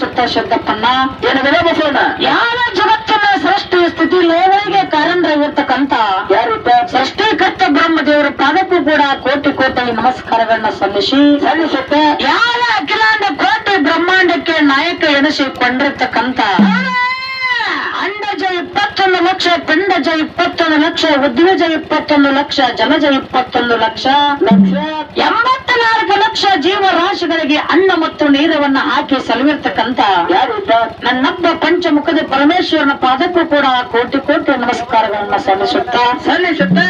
ಸುತ್ತ ಶಬ್ದಪ್ಪನ್ನ ಏನವಿದೆ ಬಸವಣ್ಣ? ಯಾವ ಜಗತ್ತಿನ ಸೃಷ್ಟಿ ಸ್ಥಿತಿ ಲೋಗಳಿಗೆ ಕಾರಣರಾಗಿರ್ತಕ್ಕಂಥ ಯಾರಿಪ್ಪ? ಸೃಷ್ಟಿಕರ್ತ ಬ್ರಹ್ಮದೇವರ ಪಾದಕ್ಕೂ ಕೂಡ ಕೋಟಿ ಕೋಟಿ ನಮಸ್ಕಾರಗಳನ್ನ ಸಲ್ಲಿಸಿ ಸಲ್ಲಿಸುತ್ತೆ? ಯಾವ ಅಖಿಲಾಂಡ ಕೋಟಿ ಬ್ರಹ್ಮಾಂಡಕ್ಕೆ ನಾಯಕ ಎನಿಸಿಕೊಂಡಿರ್ತಕ್ಕಂತ ಅಂಡಜ ಇಪ್ಪತ್ತೊಂದು ಲಕ್ಷ ಪಿಂಡಜ ಇಪ್ಪತ್ತೊಂದು ಲಕ್ಷ ಉದ್ವಿಜ ಇಪ್ಪತ್ತೊಂದು ಲಕ್ಷ ಜಲಜ ಇಪ್ಪತ್ತೊಂದು ಲಕ್ಷ ಲಕ್ಷ. ಎಂಬತ್ನಾಲ್ಕು ಲಕ್ಷ ಜೀವರಾಶಿಗಳಿಗೆ ಅನ್ನ ಮತ್ತು ನೀರವನ್ನ ಹಾಕಿ ಸಲುವಿರ್ತಕ್ಕಂತ ನನ್ನಬ್ಬ ಪಂಚಮುಖದ ಪರಮೇಶ್ವರನ ಪಾದಕ್ಕೂ ಕೂಡ ಕೋಟಿ ಕೋಟಿ ನಮಸ್ಕಾರಗಳನ್ನ ಸಲ್ಲಿಸುತ್ತಾ ಸಲ್ಲಿಸುತ್ತಾ.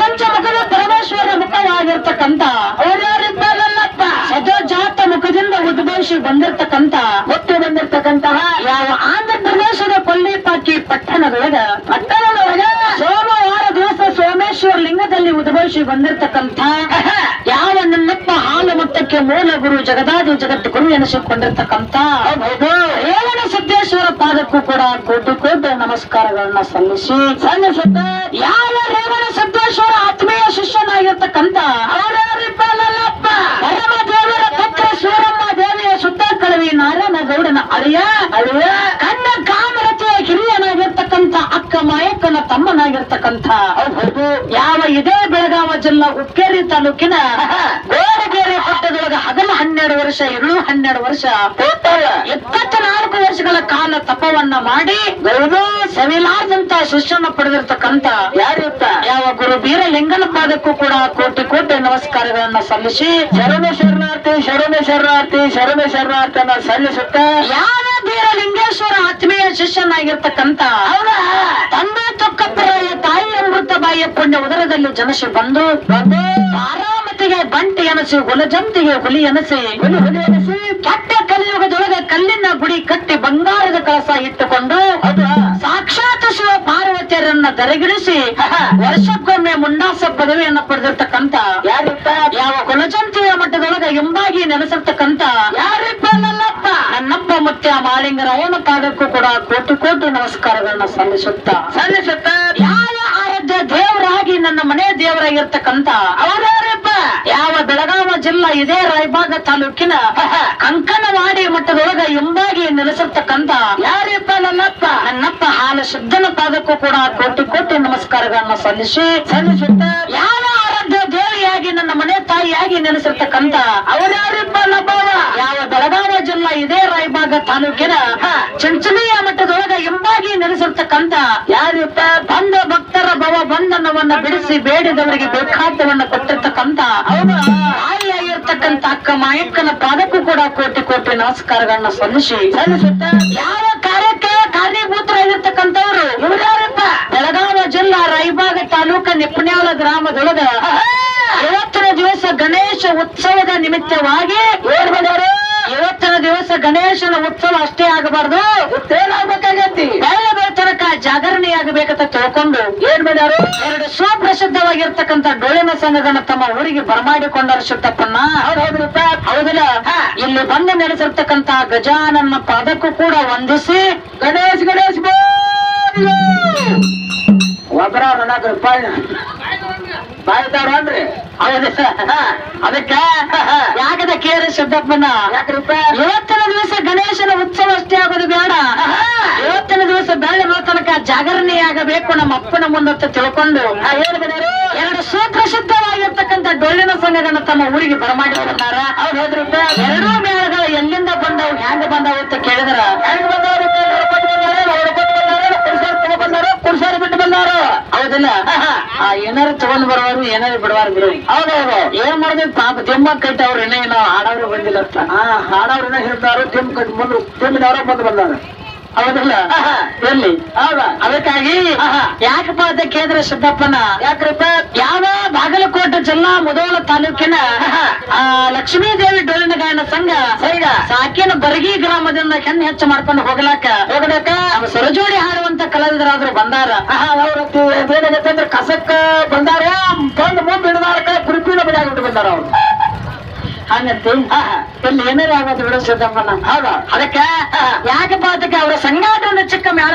ಪಂಚಮುಖದ ಪರಮೇಶ್ವರ ಮುಖವಾಗಿರ್ತಕ್ಕಂತ ಅವರ್ಯಾರಿದ್ದಾರಲ್ಲಪ್ಪ ಸದೋಜಾತ ಮುಖದಿಂದ ಉದ್ಭವಿಸಿ ಬಂದಿರ್ತಕ್ಕಂತ ಒತ್ತು ಬಂದಿರ್ತಕ್ಕಂತಹ ಯಾವ ಆಂಧ್ರ ಪ್ರದೇಶದ ಕೊಲ್ಲಿಪಾಕಿ ಪಟ್ಟಣದೊಳಗ ಪಟ್ಟಣದೊಳಗ. ಸೋಮವಾರ ದಿವಸ ಸೋಮೇಶ್ವರ ಲಿಂಗದಲ್ಲಿ ಉದ್ಭವಿಸಿ ನನ್ನಪ್ಪ ಮೊತ್ತಕ್ಕೆ ಮೂಲ ಗುರು ಜಗದಾದಿ ಜಗತ್ತು ಗುರು ಎನಿಸಿಕೊಂಡಿರ್ತಕ್ಕಂಥ ಹೌದು ರೇವಣ ಸಿದ್ದೇಶ್ವರ ಪಾದಕ್ಕೂ ಕೂಡ ಕೋಟಿ ಕೋಟಿ ನಮಸ್ಕಾರಗಳನ್ನ ಸಲ್ಲಿಸಿ ಸಲ್ಲಿಸುತ್ತೆ. ಯಾವ ರೇವಣ ಸಿದ್ದೇಶ್ವರ ಆತ್ಮೀಯ ಶಿಷ್ಯನಾಗಿರ್ತಕ್ಕಂತ ಪರಮ ದೇವರ ಪುತ್ರ ಸೂರಮ್ಮ ದೇವಿಯ ಸುತ್ತ ಕಳವಿ ನಾರಾಯಣ ಗೌಡನ ಅಳಿಯ ಅಳಿಯ. ಕಣ್ಣ ಕಾಮರತೆಯ ಕಿರಿಯನಾಗಿರ್ತಕ್ಕಂತ ಅಕ್ಕ ಮಾಯಕ್ಕನ ತಮ್ಮನಾಗಿರ್ತಕ್ಕಂಥ ಹೌದು ಯಾವ ಇದೇ ಬೆಳಗಾವ ಜಿಲ್ಲಾ ಉಕ್ಕೇರಿ ತಾಲೂಕಿನ ಹನ್ನೆರಡು ವರ್ಷ ಇರುಳು ಹನ್ನೆರಡು ವರ್ಷ ಇಪ್ಪತ್ನಾಲ್ಕು ವರ್ಷಗಳ ಕಾಲ ತಪವನ್ನ ಮಾಡಿ ಗುರುದು ಸವಿಲಾರದಂತ ಶಿಷ್ಯನ ಪಡೆದಿರ್ತಕ್ಕಂತ ಯಾರಿಪ್ಪ ಯಾವ ಗುರು ಬೀರಲಿಂಗನ ಪಾದಕ್ಕೂ ಕೂಡ ಕೋಟಿ ಕೋಟಿ ನಮಸ್ಕಾರಗಳನ್ನ ಸಲ್ಲಿಸಿ ಶರಣ ಶರಣಾರ್ಥಿ ಶರಣ ಶರಣಾರ್ಥಿ ಶರಣ ಶರಣಾರ್ಥನ ಸಲ್ಲಿಸುತ್ತ ಯಾವ ಬೀರಲಿಂಗೇಶ್ವರ ಆತ್ಮೀಯ ಶಿಷ್ಯನಾಗಿರ್ತಕ್ಕಂತ ಅವರ ತಂದೆ ತೊಕ್ಕಪ್ಪರಾಯ ತಾಯಿ ಅಮೃತ ಬಾಯಿಯ ಪುಣ್ಯ ಉದರದಲ್ಲಿ ಜನಸಿ ಬಂದು ಬಂದು ತಾರಾಮತಿಗೆ ಬಂಟಿ ಅನಸು ಹುಲಜಂತಿಗೆ ಹುಲಿ ಎನಸಿ ಹುಲಿ ಹುಲಿ ಎನಸಿ ಕೆಟ್ಟ ಕಲಿಯುಗದೊಳಗೆ ಕಲ್ಲಿನ ಗುಡಿ ಕಟ್ಟಿ ಬಂಗಾರದ ಕಳಸ ಇಟ್ಟುಕೊಂಡು ಅದು ಸಾಕ್ಷಾತ್ ಶಿವ ಪಾರ್ವತಿಯರನ್ನ ದರೆಗಿಡಿಸಿ ವರ್ಷಕ್ಕೊಮ್ಮೆ ಮುಂಡಾಸ ಪದವಿಯನ್ನ ಪಡೆದಿರ್ತಕ್ಕಂತ ಯಾರಿಪ್ಪ? ಯಾವ ಕುಲಜಂತಿಯ ಮಟ್ಟದೊಳಗ ಎಂಬಾಗಿ ನೆಲೆಸಿರ್ತಕ್ಕಂತ ಯಾರಿಪ್ಪ ನನ್ನಪ್ಪ? ನನ್ನಪ್ಪ ಮತ್ತೆ ಆ ಮಾಳಿಂಗರಾಯನ ಪಾದಕ್ಕೂ ಕೂಡ ಕೋಟಿ ಕೋಟಿ ನಮಸ್ಕಾರಗಳನ್ನ ಸಲ್ಲಿಸುತ್ತಾ. ಸಲ್ಲಿಸುತ್ತ. ಯಾವ ಆರಾಧ್ಯ ದೇವರಾಗಿ ನನ್ನ ಮನೆ ದೇವರಾಗಿರ್ತಕ್ಕಂತ ಅವರ ಜಿಲ್ಲಾ ಇದೇ ರಾಯಬಾಗ ತಾಲೂಕಿನ ಕಂಕನವಾಡಿ ಮಟ್ಟದೊಳಗ ಎಂಬಾಗಿ ನೆಲೆಸಿರ್ತಕ್ಕಂತ ಯಾರಿಪ್ಪ ನನ್ನಪ್ಪ? ನನ್ನಪ್ಪ ಹಾಲ ಶುದ್ಧನ ಪಾದಕ್ಕೂ ಕೂಡ ಕೋಟಿ ಕೋಟಿ ನಮಸ್ಕಾರಗಳನ್ನ ಸಲ್ಲಿಸಿ ಸಲ್ಲಿಸುತ್ತ ಯಾವ ಆರಾಧ್ಯ ದೇವಿಯಾಗಿ ನನ್ನ ಮನೆ ತಾಯಿಯಾಗಿ ನೆಲೆಸಿರ್ತಕ್ಕಂತ ಅವರ್ಯಾರಿಪ್ಪ ನಬ್ಬವ ಯಾವ ಬೆಳಗಾವ ಜಿಲ್ಲಾ ಇದೇ ರಾಯಬಾಗ ತಾಲೂಕಿನ ಚಂಚಲಿಯ ಮಟ್ಟದೊಳಗ ಎಂಬಾಗಿ ನೆಲೆಸಿರ್ತಕ್ಕಂತ ಯಾರಿಪ್ಪ? ಬಂದ ಭಕ್ತರ ಭವ ಬಂಧನವನ್ನ ಬಿಡಿಸಿ ಬೇಡಿದವರಿಗೆ ಬೇಕಾದವನ್ನ ಕೊಟ್ಟಿರ್ತಕ್ಕಂತ ಹೌದು ತಾಯಿಯಾಗಿರ್ತಕ್ಕಂಥ ಅಕ್ಕ ಮಾಯಕ್ಕನ ಪಾದಕ್ಕೂ ಕೂಡ ಕೋಟಿ ಕೋಟಿ ನಮಸ್ಕಾರಗಳನ್ನ ಸಲ್ಲಿಸಿ. ಸಲ್ಲಿಸುತ್ತ. ಯಾವ ಕಾರ್ಯಕ್ಕೆ ಕಾರ್ಯಭೂತರಾಗಿರ್ತಕ್ಕಂಥವ್ರು ಇವರ್ಯಾರಿಪ್ಪ? ಬೆಳಗಾವಿ ಜಿಲ್ಲಾ ರೈಬಾಗ ತಾಲೂಕ ನಿಪ್ಪಣ್ಯಾಲ ಗ್ರಾಮದೊಳಗ. ಇವತ್ತಿನ ದಿವಸ ಗಣೇಶ ಉತ್ಸವದ ನಿಮಿತ್ತವಾಗಿ ಇವತ್ತಿನ ದಿವಸ ಗಣೇಶನ ಉತ್ಸವ ಅಷ್ಟೇ ಆಗಬಾರ್ದು. ಏನಾಗ್ಬೇಕಾಗತ್ತಿ ಜಾಗರಣೆಯಾಗಬೇಕಂತ ತಿಳ್ಕೊಂಡು ಏನ್ ಮಾಡ್ಯಾರು? ಎರಡು ಸ್ವಪ್ರಸಿದ್ಧವಾಗಿರ್ತಕ್ಕಂತ ಡೋಳಿನ ಸಂಘಗಳನ್ನ ತಮ್ಮ ಊರಿಗೆ ಬರಮಾಡಿಕೊಂಡರು ಶುದ್ಧಪ್ಪನ್ನ ಹೌದಿಲ್ಲ? ಇಲ್ಲಿ ಬಂದು ನೆಲೆಸಿರ್ತಕ್ಕಂತ ಗಜಾನನ ಪಾದಕ್ಕೂ ಕೂಡ ವಂದಿಸಿ ಗಣೇಶ್ ಗಣೇಶ್ ಒಬ್ಬರ ನಾಲ್ಕು ರೂಪಾಯಿ ಅದಕ್ಕೆ? ಯಾಕದ ಕೇರ ಶುದ್ಧಪ್ಪನ ಯಾಕ್ರಿಪ್ಪ? ಇವತ್ತಿನ ದಿವಸ ಗಣೇಶನ ಉತ್ಸವ ಅಷ್ಟೇ ಆಗೋದು ಬೇಡ ಇವತ್ತಿನ ದಿವಸ ಬೆಳ್ಳಿ ತನಕ ಜಾಗರಣೆಯಾಗಬೇಕು ನಮ್ಮ ಅಪ್ಪನ ಮುಂದಂತ ತಿಳ್ಕೊಂಡು ಆ, ಮಾಡ್ಯಾರು ಎರಡು ಸುಪ್ರಸಿದ್ಧವಾಗಿರ್ತಕ್ಕಂಥ ಡೊಳ್ಳಿನ ಸಂಘಗಳನ್ನ ತಮ್ಮ ಊರಿಗೆ ಬರಮಾಡಿಕೊಂಡಾರ. ಅವ್ರು ಹೇಳಿದ್ರು ಎರಡೂ ಮೇಳಗಳು ಎಲ್ಲಿಂದ ಬಂದವು ಹೆಂಗ್ ಬಂದವು ಅಂತ ಕೇಳಿದ್ರ? ಹೆಂಗ್ ಬಂದವರು ಕುರ್ಸಾರ ತಗೊಂಡ್ ಬಂದಾರ ಕುರ್ಸಾರ ಬಿಟ್ಟು ಬಂದಾರ. ಹೌದಿಲ್ಲ? ಆ ಏನಾರು ತಗೊಂಡ್ ಬರೋರು ಏನಾರು ಬಿಡವಾರ ಬಿಡು. ಹೌದೌದು ಏನ್ ಮಾಡಿದ್ವಿ ಪಾಪ ತಿಮ್ಮ ಕಟ್ಟಿ ಅವ್ರ ಏನೇ ಏನೋ ಹಾಡವ್ರು ಬಂದಿಲ್ಲ ಅಂತ. ಹಾ ಹಾಡವ್ರನ್ನ ಹೇಳ್ತಾರೋ ತಿಮ್ಮ ಕಟ್ ಬಂದ್ರು ತಿಮ್ಮಿನವ್ರ ಬಂದು ಬಂದಾರ. ಹೌದಿಲ್ಲ? ಎಲ್ಲಿ ಹೌದಾ? ಅದಕ್ಕಾಗಿ? ಯಾಕಪ್ಪ ಅಂತ ಕೇಂದ್ರ ಸಿದ್ದಪ್ಪನ? ಯಾಕ್ರಪ್ಪ? ಯಾವ ಬಾಗಲಕೋಟೆ ಜಿಲ್ಲಾ ಮುದೋಳ ತಾಲೂಕಿನ ಆ ಲಕ್ಷ್ಮೀ ದೇವಿ ಡೋಲಿನ ಗಾಯನ ಸಂಘ ಸರಿಗ ಸಾಕಿನ ಬರಗಿ ಗ್ರಾಮದಿಂದ ಹೆಣ್ಣು ಹೆಚ್ಚು ಮಾಡ್ಕೊಂಡು ಹೋಗ್ಲಾಕ ಹೋಗಬೇಕ? ನಮ್ಮ ಸರಜೋಡಿ ಹಾಡುವಂತ ಕಲಾವಿದರಾದ್ರು ಬಂದಾರ. ಏನಾಗತ್ತೆ ಅಂದ್ರೆ ಕಸಕ್ಕ ಬಂದಾರ. ಬಂದ್ ಮುಂದೆ ಹಿಡಿದಾರ ಕುರುಪಿನ ಬಿಡಾಗ್ಬಿಟ್ಟು ಬಿಟ್ಟು ಬಂದಾರ ಅವ್ರು. ಹಂಗಂತಿ ಇಲ್ಲಿ ಏನಾರ ಆಗೋದು ಬಿಡು ಸಿದ್ದಪ್ಪನ ಹೌದಾ ಅದಕ್ಕೆ ಯಾಕಪ್ಪ ಅದಕ್ಕೆ ಅವರ ಸಂಗಾಟ ಒಂದು ಚಿಕ್ಕ ಮೇಳ